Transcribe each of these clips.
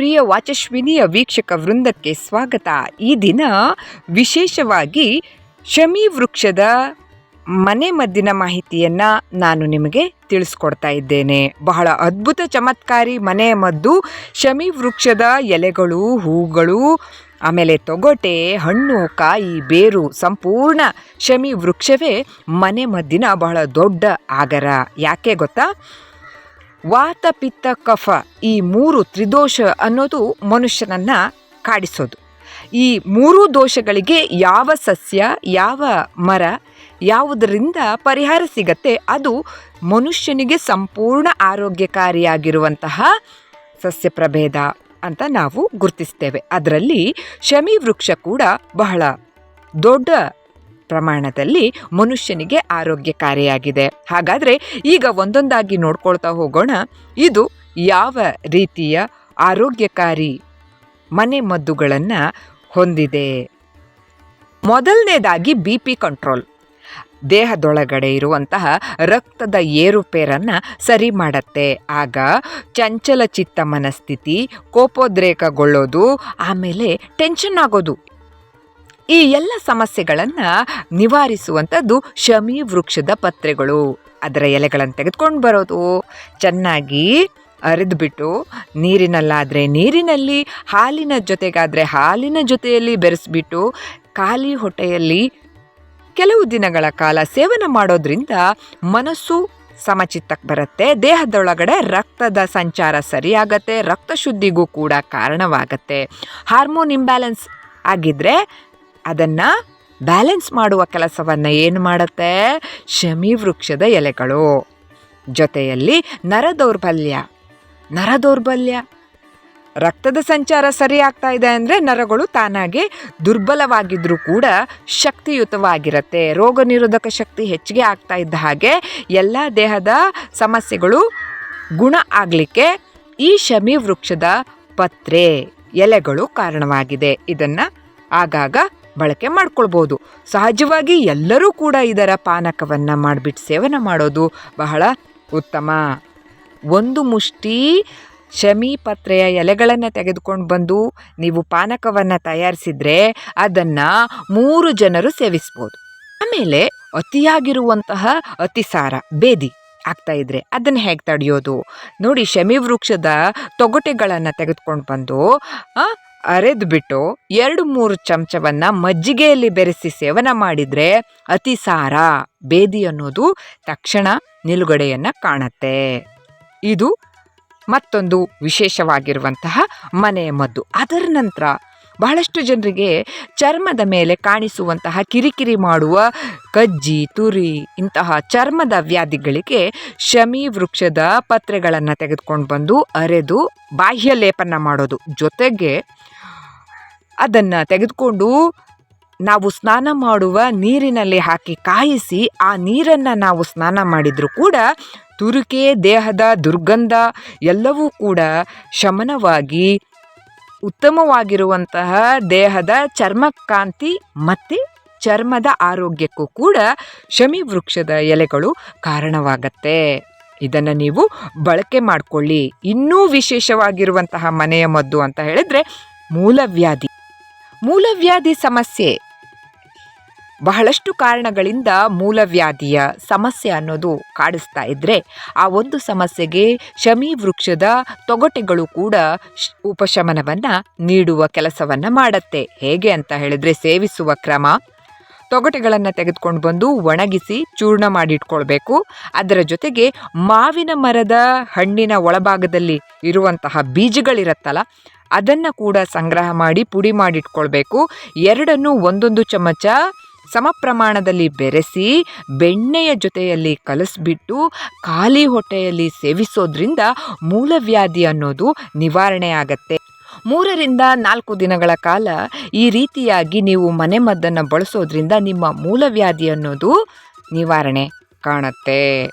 ಪ್ರಿಯ ವಾಚಸ್ವಿನಿಯ ವೀಕ್ಷಕ ವೃಂದಕ್ಕೆ ಸ್ವಾಗತ. ಈ ದಿನ ವಿಶೇಷವಾಗಿ ಶಮಿ ವೃಕ್ಷದ ಮನೆ ಮದ್ದಿನ ಮಾಹಿತಿಯನ್ನು ನಾನು ನಿಮಗೆ ತಿಳಿಸ್ಕೊಡ್ತಾ ಇದ್ದೇನೆ. ಬಹಳ ಅದ್ಭುತ ಚಮತ್ಕಾರಿ ಮನೆ ಮದ್ದು, ಶಮಿ ವೃಕ್ಷದ ಎಲೆಗಳು, ಹೂಗಳು, ಆಮೇಲೆ ತೊಗೋಟೆ, ಹಣ್ಣು, ಕಾಯಿ, ಬೇರು ಸಂಪೂರ್ಣ ಶಮಿ ವೃಕ್ಷವೇ ಮನೆ ಮದ್ದಿನ ಬಹಳ ದೊಡ್ಡ ಆಗರ. ಯಾಕೆ ಗೊತ್ತಾ? ವಾತ ಪಿತ್ತ ಕಫ ಈ ಮೂರು ತ್ರಿದೋಷ ಅನ್ನೋದು ಮನುಷ್ಯನನ್ನ ಕಾಡಿಸೋದು. ಈ ಮೂರು ದೋಷಗಳಿಗೆ ಯಾವ ಸಸ್ಯ, ಯಾವ ಮರ, ಯಾವುದರಿಂದ ಪರಿಹಾರ ಸಿಗತ್ತೆ ಅದು ಮನುಷ್ಯನಿಗೆ ಸಂಪೂರ್ಣ ಆರೋಗ್ಯಕಾರಿಯಾಗಿರುವಂತಹ ಸಸ್ಯ ಪ್ರಭೇದ ಅಂತ ನಾವು ಗುರುತಿಸ್ತೇವೆ. ಅದರಲ್ಲಿ ಶಮಿ ವೃಕ್ಷ ಕೂಡ ಬಹಳ ದೊಡ್ಡ ಪ್ರಮಾಣದಲ್ಲಿ ಮನುಷ್ಯನಿಗೆ ಆರೋಗ್ಯಕಾರಿಯಾಗಿದೆ. ಹಾಗಾದರೆ ಈಗ ಒಂದೊಂದಾಗಿ ನೋಡ್ಕೊಳ್ತಾ ಹೋಗೋಣ. ಇದು ಯಾವ ರೀತಿಯ ಆರೋಗ್ಯಕಾರಿ ಮನೆ ಮದ್ದುಗಳನ್ನು ಹೊಂದಿದೆ? ಮೊದಲನೇದಾಗಿ ಬಿ ಪಿ ಕಂಟ್ರೋಲ್ ದೇಹದೊಳಗಡೆ ಇರುವಂತಹ ರಕ್ತದ ಏರುಪೇರನ್ನು ಸರಿ ಮಾಡತ್ತೆ. ಆಗ ಚಂಚಲ ಚಿತ್ತ ಮನಸ್ಥಿತಿ ಕೋಪೋದ್ರೇಕಗೊಳ್ಳೋದು, ಆಮೇಲೆ ಟೆನ್ಷನ್ ಆಗೋದು. ಈ ಎಲ್ಲ ಸಮಸ್ಯೆಗಳನ್ನು ನಿವಾರಿಸುವಂಥದ್ದು ಶಮಿ ವೃಕ್ಷದ ಪತ್ರೆಗಳು. ಅದರ ಎಲೆಗಳನ್ನು ತೆಗೆದುಕೊಂಡು ಬರೋದು. ಚೆನ್ನಾಗಿ ಅರೆದುಬಿಟ್ಟು ನೀರಿನಲ್ಲಾದರೆ ನೀರಿನಲ್ಲಿ, ಹಾಲಿನ ಜೊತೆಗಾದರೆ ಹಾಲಿನ ಜೊತೆಯಲ್ಲಿ ಬೆರೆಸಿಬಿಟ್ಟು ಖಾಲಿ ಹೊಟ್ಟೆಯಲ್ಲಿ ಕೆಲವು ದಿನಗಳ ಕಾಲ ಸೇವನೆ ಮಾಡೋದ್ರಿಂದ ಮನಸ್ಸು ಸಮಚಿತ್ತಕ್ಕೆ ಬರುತ್ತೆ. ದೇಹದೊಳಗಡೆ ರಕ್ತದ ಸಂಚಾರ ಸರಿಯಾಗತ್ತೆ. ರಕ್ತ ಶುದ್ಧಿಗೂ ಕೂಡ ಕಾರಣವಾಗತ್ತೆ. ಹಾರ್ಮೋನ್ ಇಂಬ್ಯಾಲೆನ್ಸ್ ಆಗಿದ್ರೆ ಅದನ್ನು ಬ್ಯಾಲೆನ್ಸ್ ಮಾಡುವ ಕೆಲಸವನ್ನು ಏನು ಮಾಡುತ್ತೆ? ಶಮಿ ವೃಕ್ಷದ ಎಲೆಗಳು. ಜೊತೆಯಲ್ಲಿ ನರ ದೌರ್ಬಲ್ಯ. ನರ ದೌರ್ಬಲ್ಯ. ರಕ್ತದ ಸಂಚಾರ ಸರಿ ಆಗ್ತಾ ಇದೆ ಅಂದರೆ ನರಗಳು ತಾನಾಗೆ ದುರ್ಬಲವಾಗಿದ್ದರೂ ಕೂಡ ಶಕ್ತಿಯುತವಾಗಿರುತ್ತೆ. ರೋಗ ನಿರೋಧಕ ಶಕ್ತಿ ಹೆಚ್ಚಿಗೆ ಆಗ್ತಾ ಇದ್ದ ಹಾಗೆ ಎಲ್ಲ ದೇಹದ ಸಮಸ್ಯೆಗಳು ಗುಣ ಆಗಲಿಕ್ಕೆ ಈ ಶಮಿ ವೃಕ್ಷದ ಪತ್ರೆ, ಎಲೆಗಳು ಕಾರಣವಾಗಿದೆ. ಇದನ್ನು ಆಗಾಗ ಬಳಕೆ ಮಾಡ್ಕೊಳ್ಬೋದು. ಸಹಜವಾಗಿ ಎಲ್ಲರೂ ಕೂಡ ಇದರ ಪಾನಕವನ್ನು ಮಾಡಿಬಿಟ್ಟು ಸೇವನೆ ಮಾಡೋದು ಬಹಳ ಉತ್ತಮ. ಒಂದು ಮುಷ್ಟಿ ಶಮಿ ಪತ್ರೆಯ ಎಲೆಗಳನ್ನು ತೆಗೆದುಕೊಂಡು ಬಂದು ನೀವು ಪಾನಕವನ್ನು ತಯಾರಿಸಿದರೆ ಅದನ್ನು ಮೂರು ಜನರು ಸೇವಿಸ್ಬೋದು. ಆಮೇಲೆ ಅತಿಯಾಗಿರುವಂತಹ ಅತಿಸಾರ, ಬೇದಿ ಆಗ್ತಾ ಇದ್ರೆ ಅದನ್ನು ಹೇಗೆ ತಡೆಯೋದು? ನೋಡಿ ಶಮಿ ವೃಕ್ಷದ ತೊಗಟೆಗಳನ್ನು ತೆಗೆದುಕೊಂಡು ಬಂದು ಅರೆದು ಬಿಟ್ಟು ಎರಡು ಮೂರು ಚಮಚವನ್ನು ಮಜ್ಜಿಗೆಯಲ್ಲಿ ಬೆರೆಸಿ ಸೇವನ ಮಾಡಿದರೆ ಅತಿಸಾರ ಬೇದಿ ಅನ್ನೋದು ತಕ್ಷಣ ನಿಲುಗಡೆಯನ್ನು ಕಾಣತ್ತೆ. ಇದು ಮತ್ತೊಂದು ವಿಶೇಷವಾಗಿರುವಂತಹ ಮನೆಯ ಮದ್ದು. ಅದರ ನಂತರ ಬಹಳಷ್ಟು ಜನರಿಗೆ ಚರ್ಮದ ಮೇಲೆ ಕಾಣಿಸುವಂತಹ ಕಿರಿಕಿರಿ ಮಾಡುವ ಕಜ್ಜಿ, ತುರಿ ಇಂತಹ ಚರ್ಮದ ವ್ಯಾಧಿಗಳಿಗೆ ಶಮಿ ವೃಕ್ಷದ ಪತ್ರೆಗಳನ್ನು ತೆಗೆದುಕೊಂಡು ಬಂದು ಅರೆದು ಬಾಹ್ಯ ಲೇಪನ ಮಾಡೋದು. ಜೊತೆಗೆ ಅದನ್ನು ತೆಗೆದುಕೊಂಡು ನಾವು ಸ್ನಾನ ಮಾಡುವ ನೀರಿನಲ್ಲಿ ಹಾಕಿ ಕಾಯಿಸಿ ಆ ನೀರನ್ನು ನಾವು ಸ್ನಾನ ಮಾಡಿದರೂ ಕೂಡ ತುರಿಕೆ, ದೇಹದ ದುರ್ಗಂಧ ಎಲ್ಲವೂ ಕೂಡ ಶಮನವಾಗಿ ಉತ್ತಮವಾಗಿರುವಂತಹ ದೇಹದ ಚರ್ಮಕಾಂತಿ ಮತ್ತು ಚರ್ಮದ ಆರೋಗ್ಯಕ್ಕೂ ಕೂಡ ಶಮಿ ವೃಕ್ಷದ ಎಲೆಗಳು ಕಾರಣವಾಗತ್ತೆ. ಇದನ್ನು ನೀವು ಬಳಕೆ ಮಾಡಿಕೊಳ್ಳಿ. ಇನ್ನೂ ವಿಶೇಷವಾಗಿರುವಂತಹ ಮನೆಯ ಮದ್ದು ಅಂತ ಹೇಳಿದ್ರೆ ಮೂಲವ್ಯಾಧಿ ಮೂಲವ್ಯಾಧಿ ಸಮಸ್ಯೆ. ಬಹಳಷ್ಟು ಕಾರಣಗಳಿಂದ ಮೂಲವ್ಯಾಧಿಯ ಸಮಸ್ಯೆ ಅನ್ನೋದು ಕಾಡಿಸ್ತಾ ಇದ್ದರೆ ಆ ಒಂದು ಸಮಸ್ಯೆಗೆ ಶಮಿ ವೃಕ್ಷದ ತೊಗಟೆಗಳು ಕೂಡ ಉಪಶಮನವನ್ನು ನೀಡುವ ಕೆಲಸವನ್ನು ಮಾಡತ್ತೆ. ಹೇಗೆ ಅಂತ ಹೇಳಿದ್ರೆ ಸೇವಿಸುವ ಕ್ರಮ. ತೊಗಟೆಗಳನ್ನು ತೆಗೆದುಕೊಂಡು ಬಂದು ಒಣಗಿಸಿ ಚೂರ್ಣ ಮಾಡಿಟ್ಕೊಳ್ಬೇಕು. ಅದರ ಜೊತೆಗೆ ಮಾವಿನ ಮರದ ಹಣ್ಣಿನ ಒಳಭಾಗದಲ್ಲಿ ಇರುವಂತಹ ಬೀಜಗಳಿರುತ್ತಲ್ಲ, ಅದನ್ನು ಕೂಡ ಸಂಗ್ರಹ ಮಾಡಿ ಪುಡಿ ಮಾಡಿಟ್ಕೊಳ್ಬೇಕು. ಎರಡನ್ನು ಒಂದೊಂದು ಚಮಚ ಸಮ ಪ್ರಮಾಣದಲ್ಲಿ ಬೆರೆಸಿ ಬೆಣ್ಣೆಯ ಜೊತೆಯಲ್ಲಿ ಕಲಸಿಬಿಟ್ಟು ಖಾಲಿ ಹೊಟ್ಟೆಯಲ್ಲಿ ಸೇವಿಸೋದ್ರಿಂದ ಮೂಲವ್ಯಾಧಿ ಅನ್ನೋದು ನಿವಾರಣೆ ಆಗತ್ತೆ. ಮೂರರಿಂದ ನಾಲ್ಕು ದಿನಗಳ ಕಾಲ ಈ ರೀತಿಯಾಗಿ ನೀವು ಮನೆಮದ್ದನ್ನು ಬಳಸೋದ್ರಿಂದ ನಿಮ್ಮ ಮೂಲವ್ಯಾಧಿ ಅನ್ನೋದು ನಿವಾರಣೆ ಕಾಣತ್ತೆ.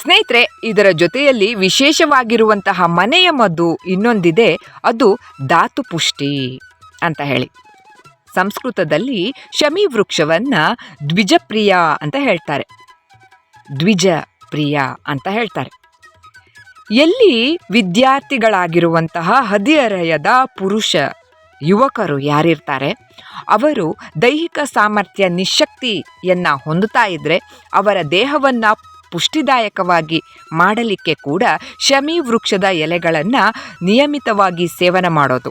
ಸ್ನೇಹಿತರೆ, ಇದರ ಜೊತೆಯಲ್ಲಿ ವಿಶೇಷವಾಗಿರುವಂತಹ ಮನೆಯ ಮದ್ದು ಇನ್ನೊಂದಿದೆ, ಅದು ಧಾತು ಪುಷ್ಟಿ ಅಂತ ಹೇಳಿ. ಸಂಸ್ಕೃತದಲ್ಲಿ ಶಮಿ ವೃಕ್ಷವನ್ನು ದ್ವಿಜಪ್ರಿಯ ಅಂತ ಹೇಳ್ತಾರೆ. ದ್ವಿಜ ಪ್ರಿಯ ಅಂತ ಹೇಳ್ತಾರೆ. ಎಲ್ಲಿ ವಿದ್ಯಾರ್ಥಿಗಳಾಗಿರುವಂತಹ ಹದಿಹರೆಯದ ಪುರುಷ ಯುವಕರು ಯಾರಿರ್ತಾರೆ, ಅವರು ದೈಹಿಕ ಸಾಮರ್ಥ್ಯ ನಿಶಕ್ತಿಯನ್ನು ಹೊಂದುತ್ತಾ ಇದ್ದರೆ ಅವರ ದೇಹವನ್ನು ಪುಷ್ಟಿದಾಯಕವಾಗಿ ಮಾಡಲಿಕ್ಕೆ ಕೂಡ ಶಮಿ ವೃಕ್ಷದ ಎಲೆಗಳನ್ನು ನಿಯಮಿತವಾಗಿ ಸೇವನೆ ಮಾಡೋದು.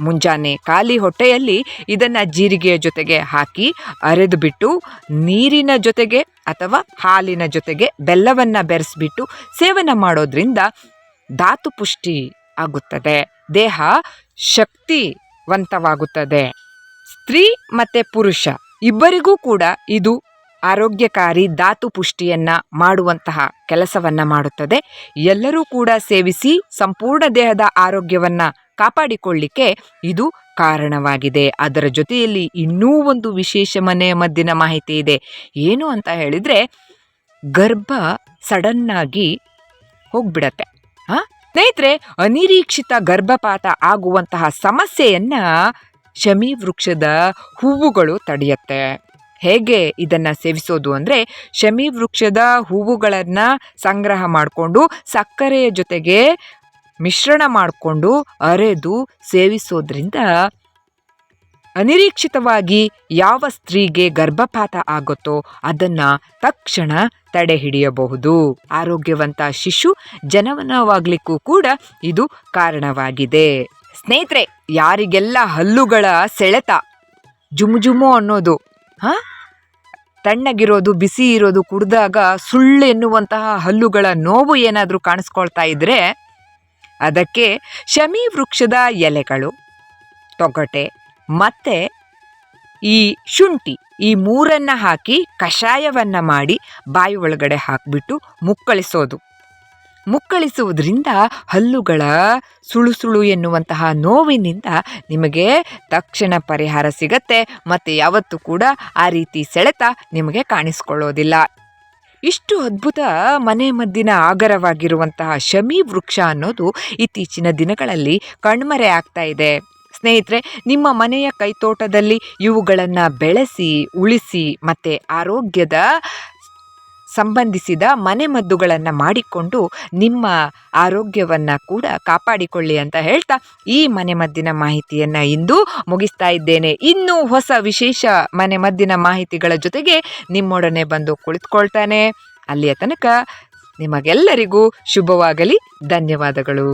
ಮುಂಜಾನೆ ಖಾಲಿ ಹೊಟ್ಟೆಯಲ್ಲಿ ಇದನ್ನು ಜೀರಿಗೆಯ ಜೊತೆಗೆ ಹಾಕಿ ಅರೆದು ಬಿಟ್ಟು ನೀರಿನ ಜೊತೆಗೆ ಅಥವಾ ಹಾಲಿನ ಜೊತೆಗೆ ಬೆಲ್ಲವನ್ನು ಬೆರೆಸಿಬಿಟ್ಟು ಸೇವನೆ ಮಾಡೋದ್ರಿಂದ ಧಾತು ಪುಷ್ಟಿ ಆಗುತ್ತದೆ. ದೇಹ ಶಕ್ತಿವಂತವಾಗುತ್ತದೆ. ಸ್ತ್ರೀ ಮತ್ತು ಪುರುಷ, ಇಬ್ಬರಿಗೂ ಕೂಡ ಇದು ಆರೋಗ್ಯಕಾರಿ ಧಾತು ಪುಷ್ಟಿಯನ್ನ ಮಾಡುವಂತಹ ಕೆಲಸವನ್ನ ಮಾಡುತ್ತದೆ. ಎಲ್ಲರೂ ಕೂಡ ಸೇವಿಸಿ ಸಂಪೂರ್ಣ ದೇಹದ ಆರೋಗ್ಯವನ್ನ ಕಾಪಾಡಿಕೊಳ್ಳಿಕ್ಕೆ ಇದು ಕಾರಣವಾಗಿದೆ. ಅದರ ಜೊತೆಯಲ್ಲಿ ಇನ್ನೂ ಒಂದು ವಿಶೇಷ ಮನೆಯ ಮದ್ದಿನ ಮಾಹಿತಿ ಇದೆ. ಏನು ಅಂತ ಹೇಳಿದ್ರೆ, ಗರ್ಭ ಸಡನ್ನಾಗಿ ಹೋಗ್ಬಿಡತ್ತೆ. ಹಾ? ಸ್ನೇಹಿತರೆ, ಅನಿರೀಕ್ಷಿತ ಗರ್ಭಪಾತ ಆಗುವಂತಹ ಸಮಸ್ಯೆಯನ್ನ ಶಮಿ ವೃಕ್ಷದ ಹೂವುಗಳು ತಡೆಯುತ್ತೆ. ಹೇಗೆ ಇದನ್ನು ಸೇವಿಸೋದು ಅಂದರೆ ಶಮಿ ವೃಕ್ಷದ ಹೂವುಗಳನ್ನು ಸಂಗ್ರಹ ಮಾಡಿಕೊಂಡು ಸಕ್ಕರೆಯ ಜೊತೆಗೆ ಮಿಶ್ರಣ ಮಾಡಿಕೊಂಡು ಅರೆದು ಸೇವಿಸೋದ್ರಿಂದ ಅನಿರೀಕ್ಷಿತವಾಗಿ ಯಾವ ಸ್ತ್ರೀಗೆ ಗರ್ಭಪಾತ ಆಗುತ್ತೋ ಅದನ್ನ ತಕ್ಷಣ ತಡೆ ಹಿಡಿಯಬಹುದು. ಆರೋಗ್ಯವಂತ ಶಿಶು ಜನವನವಾಗ್ಲಿಕ್ಕೂ ಕೂಡ ಇದು ಕಾರಣವಾಗಿದೆ. ಸ್ನೇಹಿತರೆ, ಯಾರಿಗೆಲ್ಲ ಹಲ್ಲುಗಳ ಸೆಳೆತ ಜುಮುಜುಮು ಜುಮು ಅನ್ನೋದು ಹಾ? ತಣ್ಣಗಿರೋದು, ಬಿಸಿ ಇರೋದು ಕುಡಿದಾಗ ಸುಳ್ಳು ಎನ್ನುವಂತಹ ಹಲ್ಲುಗಳ ನೋವು ಏನಾದರೂ ಕಾಣಿಸ್ಕೊಳ್ತಾ ಇದ್ರೆ ಅದಕ್ಕೆ ಶಮಿ ವೃಕ್ಷದ ಎಲೆಗಳು, ತೊಗಟೆ, ಮತ್ತೆ ಈ ಶುಂಠಿ. ಈ ಮೂರನ್ನ ಹಾಕಿ ಕಷಾಯವನ್ನ ಮಾಡಿ ಬಾಯಿ ಒಳಗಡೆ ಹಾಕಿಬಿಟ್ಟು ಮುಕ್ಕಳಿಸೋದು. ಮುಕ್ಕಳಿಸುವುದರಿಂದ ಹಲ್ಲುಗಳ ಸುಳು ಸುಳು ಎನ್ನುವಂತಹ ನೋವಿನಿಂದ ನಿಮಗೆ ತಕ್ಷಣ ಪರಿಹಾರ ಸಿಗತ್ತೆ. ಮತ್ತು ಯಾವತ್ತೂ ಕೂಡ ಆ ರೀತಿ ಸೆಳೆತ ನಿಮಗೆ ಕಾಣಿಸ್ಕೊಳ್ಳೋದಿಲ್ಲ. ಇಷ್ಟು ಅದ್ಭುತ ಮನೆ ಮದ್ದಿನ ಆಗರವಾಗಿರುವಂತಹ ಶಮಿ ವೃಕ್ಷ ಅನ್ನೋದು ಇತ್ತೀಚಿನ ದಿನಗಳಲ್ಲಿ ಕಣ್ಮರೆ ಆಗ್ತಾ ಇದೆ. ಸ್ನೇಹಿತರೆ, ನಿಮ್ಮ ಮನೆಯ ಕೈತೋಟದಲ್ಲಿ ಇವುಗಳನ್ನು ಬೆಳೆಸಿ, ಉಳಿಸಿ, ಮತ್ತು ಆರೋಗ್ಯದ ಸಂಬಂಧಿಸಿದ ಮನೆಮದ್ದುಗಳನ್ನು ಮಾಡಿಕೊಂಡು ನಿಮ್ಮ ಆರೋಗ್ಯವನ್ನು ಕೂಡ ಕಾಪಾಡಿಕೊಳ್ಳಿ ಅಂತ ಹೇಳ್ತಾ ಈ ಮನೆಮದ್ದಿನ ಮಾಹಿತಿಯನ್ನು ಇಂದು ಮುಗಿಸ್ತಾ ಇದ್ದೇನೆ. ಇನ್ನೂ ಹೊಸ ವಿಶೇಷ ಮನೆಮದ್ದಿನ ಮಾಹಿತಿಗಳ ಜೊತೆಗೆ ನಿಮ್ಮೊಡನೆ ಬಂದು ಕುಳಿತುಕೊಳ್ತಾನೆ. ಅಲ್ಲಿಯ ತನಕ ನಿಮಗೆಲ್ಲರಿಗೂ ಶುಭವಾಗಲಿ. ಧನ್ಯವಾದಗಳು.